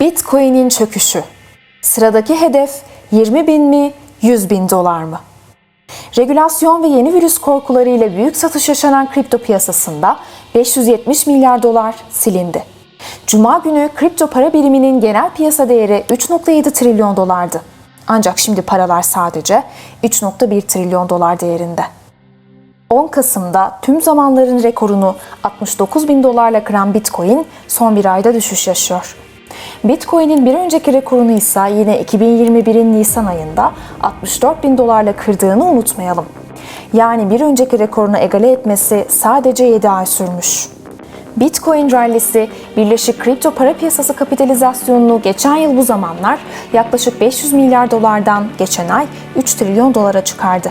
Bitcoin'in çöküşü. Sıradaki hedef 20 bin mi, 100 bin dolar mı? Regülasyon ve yeni virüs korkularıyla büyük satış yaşanan kripto piyasasında 570 milyar dolar silindi. Cuma günü kripto para biriminin genel piyasa değeri 3.7 trilyon dolardı. Ancak şimdi paralar sadece 3.1 trilyon dolar değerinde. 10 Kasım'da tüm zamanların rekorunu 69 bin dolarla kıran Bitcoin son bir ayda düşüş yaşıyor. Bitcoin'in bir önceki rekorunu ise yine 2021'in Nisan ayında 64 bin dolarla kırdığını unutmayalım. Yani bir önceki rekorunu egale etmesi sadece 7 ay sürmüş. Bitcoin rallisi Birleşik Kripto Para Piyasası kapitalizasyonunu geçen yıl bu zamanlar yaklaşık 500 milyar dolardan geçen ay 3 trilyon dolara çıkardı.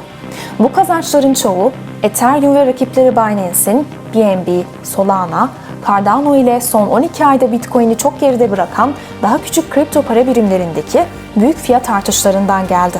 Bu kazançların çoğu Ethereum ve rakipleri Binance'in BNB, Solana, Cardano ile son 12 ayda Bitcoin'i çok geride bırakan daha küçük kripto para birimlerindeki büyük fiyat artışlarından geldi.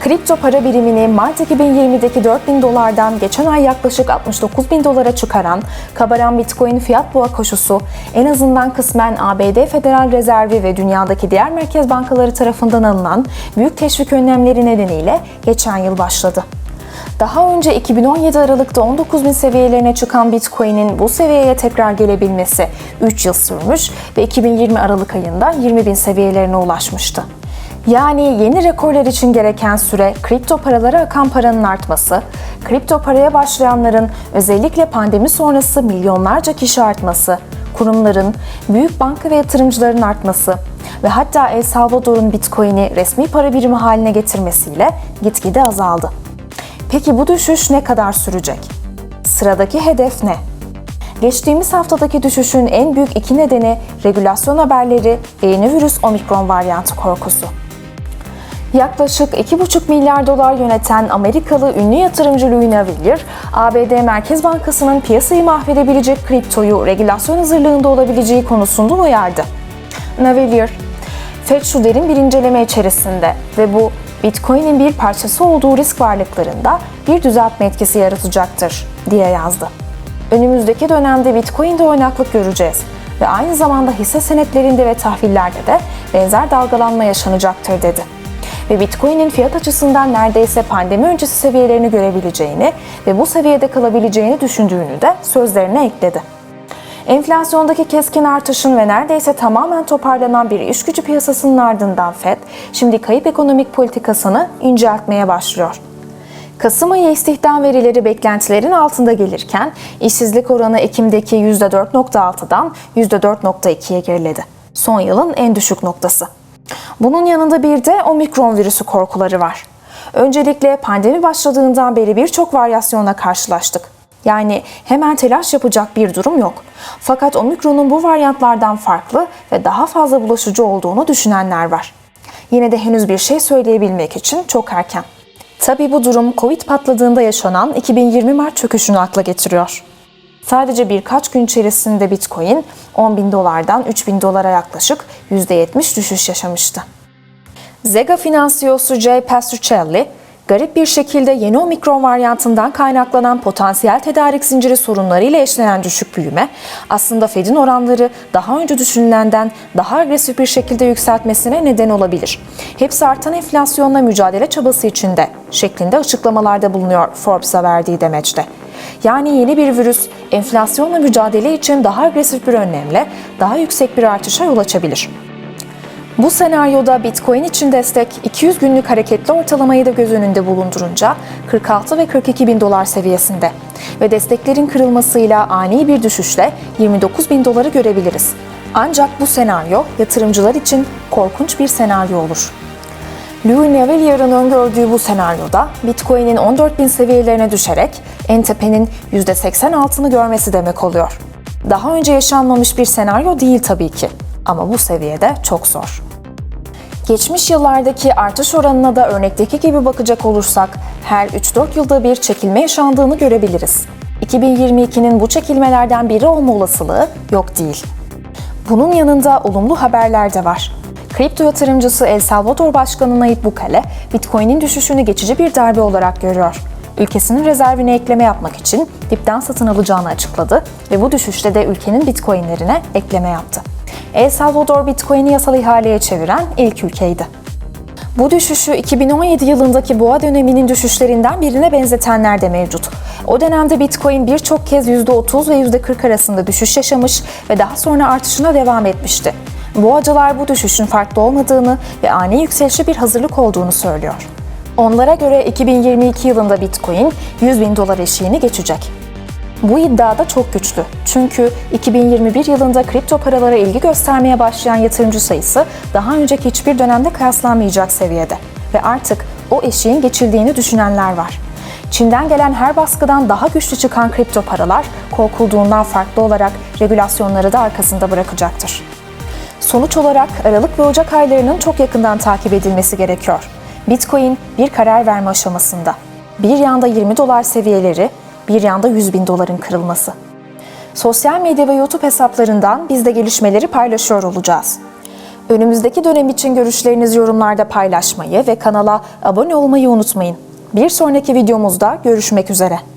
Kripto para birimini Mart 2020'deki 4 bin dolardan geçen ay yaklaşık 69 bin dolara çıkaran kabaran Bitcoin fiyat boğa koşusu en azından kısmen ABD Federal Rezervi ve dünyadaki diğer merkez bankaları tarafından alınan büyük teşvik önlemleri nedeniyle geçen yıl başladı. Daha önce 2017 Aralık'ta 19 bin seviyelerine çıkan Bitcoin'in bu seviyeye tekrar gelebilmesi 3 yıl sürmüş ve 2020 Aralık ayında 20 bin seviyelerine ulaşmıştı. Yani yeni rekorlar için gereken süre kripto paralara akan paranın artması, kripto paraya başlayanların özellikle pandemi sonrası milyonlarca kişi artması, kurumların, büyük banka ve yatırımcıların artması ve hatta El Salvador'un Bitcoin'i resmi para birimi haline getirmesiyle gitgide azaldı. Peki bu düşüş ne kadar sürecek? Sıradaki hedef ne? Geçtiğimiz haftadaki düşüşün en büyük iki nedeni regülasyon haberleri ve yeni virüs omikron varyantı korkusu. Yaklaşık 2,5 milyar dolar yöneten Amerikalı ünlü yatırımcı Louis Navier, ABD Merkez Bankası'nın piyasayı mahvedebilecek kriptoyu regülasyon hazırlığında olabileceği konusunda uyardı. Navier, FED şu derin bir inceleme içerisinde ve bu Bitcoin'in bir parçası olduğu risk varlıklarında bir düzeltme etkisi yaratacaktır diye yazdı. Önümüzdeki dönemde Bitcoin'de oynaklık göreceğiz ve aynı zamanda hisse senetlerinde ve tahvillerde de benzer dalgalanma yaşanacaktır dedi. Ve Bitcoin'in fiyat açısından neredeyse pandemi öncesi seviyelerini görebileceğini ve bu seviyede kalabileceğini düşündüğünü de sözlerine ekledi. Enflasyondaki keskin artışın ve neredeyse tamamen toparlanan bir iş gücü piyasasının ardından FED, şimdi kayıp ekonomik politikasını inceltmeye başlıyor. Kasım ayı istihdam verileri beklentilerin altında gelirken işsizlik oranı Ekim'deki %4.6'dan %4.2'ye geriledi. Son yılın en düşük noktası. Bunun yanında bir de omikron virüsü korkuları var. Öncelikle pandemi başladığından beri birçok varyasyonla karşılaştık. Yani hemen telaş yapacak bir durum yok. Fakat omikronun bu varyantlardan farklı ve daha fazla bulaşıcı olduğunu düşünenler var. Yine de henüz bir şey söyleyebilmek için çok erken. Tabii bu durum Covid patladığında yaşanan 2020 Mart çöküşünü akla getiriyor. Sadece birkaç gün içerisinde Bitcoin 10 bin dolardan 3 bin dolara yaklaşık %70 düşüş yaşamıştı. Zega Finans CEO'su Jay Pastorcelli, garip bir şekilde yeni omikron varyantından kaynaklanan potansiyel tedarik zinciri sorunlarıyla eşlenen düşük büyüme, aslında Fed'in oranları daha önce düşünülenden daha agresif bir şekilde yükseltmesine neden olabilir. Hepsi artan enflasyonla mücadele çabası içinde şeklinde açıklamalarda bulunuyor Forbes'a verdiği demeçte. Yani yeni bir virüs enflasyonla mücadele için daha agresif bir önlemle daha yüksek bir artışa yol açabilir. Bu senaryoda Bitcoin için destek 200 günlük hareketli ortalamayı da göz önünde bulundurunca 46 ve 42 bin dolar seviyesinde ve desteklerin kırılmasıyla ani bir düşüşle 29 bin doları görebiliriz. Ancak bu senaryo yatırımcılar için korkunç bir senaryo olur. Louis Navelier'ın öngördüğü bu senaryoda Bitcoin'in 14 bin seviyelerine düşerek en tepenin %80 altını görmesi demek oluyor. Daha önce yaşanmamış bir senaryo değil tabii ki ama bu seviyede çok zor. Geçmiş yıllardaki artış oranına da örnekteki gibi bakacak olursak her 3-4 yılda bir çekilme yaşandığını görebiliriz. 2022'nin bu çekilmelerden biri olma olasılığı yok değil. Bunun yanında olumlu haberler de var. Kripto yatırımcısı El Salvador Başkanı Nayib Bukele, Bitcoin'in düşüşünü geçici bir darbe olarak görüyor. Ülkesinin rezervine ekleme yapmak için dipten satın alacağını açıkladı ve bu düşüşte de ülkenin Bitcoin'lerine ekleme yaptı. El Salvador Bitcoin'i yasal ihaleye çeviren ilk ülkeydi. Bu düşüşü 2017 yılındaki boğa döneminin düşüşlerinden birine benzetenler de mevcut. O dönemde Bitcoin birçok kez %30 ve %40 arasında düşüş yaşamış ve daha sonra artışına devam etmişti. Boğacılar bu düşüşün farklı olmadığını ve ani yükselişe bir hazırlık olduğunu söylüyor. Onlara göre 2022 yılında Bitcoin 100 bin dolar eşiğini geçecek. Bu iddia da çok güçlü. Çünkü 2021 yılında kripto paralara ilgi göstermeye başlayan yatırımcı sayısı daha önceki hiçbir dönemde kıyaslanmayacak seviyede ve artık o eşiğin geçildiğini düşünenler var. Çin'den gelen her baskıdan daha güçlü çıkan kripto paralar korkulduğundan farklı olarak regülasyonları da arkasında bırakacaktır. Sonuç olarak Aralık ve Ocak aylarının çok yakından takip edilmesi gerekiyor. Bitcoin bir karar verme aşamasında. Bir yanda 20 dolar seviyeleri, bir yanda 100 bin doların kırılması. Sosyal medya ve YouTube hesaplarından biz de gelişmeleri paylaşıyor olacağız. Önümüzdeki dönem için görüşlerinizi yorumlarda paylaşmayı ve kanala abone olmayı unutmayın. Bir sonraki videomuzda görüşmek üzere.